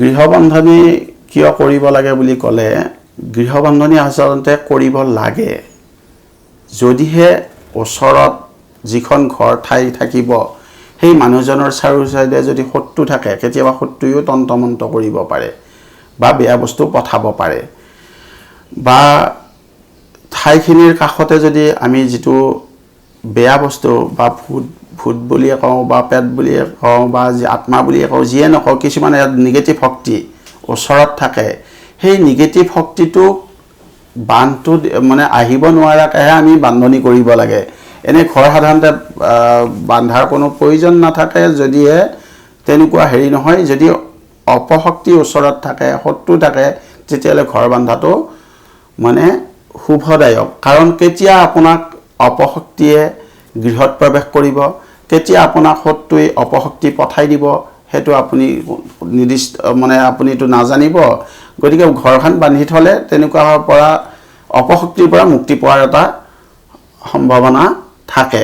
গৃহবন্ধনী কিয় কৰিব লাগে বুলি ক'লে গৃহবন্ধনী আচলতে কৰিব লাগে। যদিহে ওচৰত যিখন ঘৰ ঠাই থাকিব সেই মানুহজনৰ চাৰিও চাইডে যদি শত্ৰু থাকে কেতিয়াবা শত্ৰুৱেও তন্তমন্ত কৰিব পাৰে বা বেয়া বস্তু পঠাব পাৰে। বা ঠাইখিনিৰ কাষতে যদি আমি যিটো বেয়া বস্তু বা ভূত ভূত বুলিয়ে কওঁ বা পেট বুলিয়ে কওঁ বা আত্মা বুলিয়ে কওঁ যিয়ে নকওঁ কিছুমান ইয়াত নিগেটিভ শক্তি ওচৰত থাকে। সেই নিগেটিভ শক্তিটো বান্ধটো মানে আহিব নোৱাৰাকৈহে আমি বান্ধনি কৰিব লাগে। এনেই ঘৰ সাধাৰণতে বান্ধাৰ কোনো প্ৰয়োজন নাথাকে যদিহে তেনেকুৱা হেৰি নহয় যদি অপশক্তি ওচৰত থাকে শত্ৰু থাকে তেতিয়াহ'লে ঘৰ বান্ধাটো মানে শুভদায়ক। কাৰণ কেতিয়া আপোনাক অপশক্তিয়ে গৃহত প্ৰৱেশ কৰিব? কেতিয়া আপোনাক শত্ৰুৱে অপশক্তি পঠাই দিব সেইটো আপুনি নিৰ্দিষ্ট মানে আপুনিতো নাজানিব। গতিকে ঘৰখন বান্ধি থ'লে তেনেকুৱা পৰা অপশক্তিৰ পৰা মুক্তি পোৱাৰ এটা সম্ভাৱনা থাকে।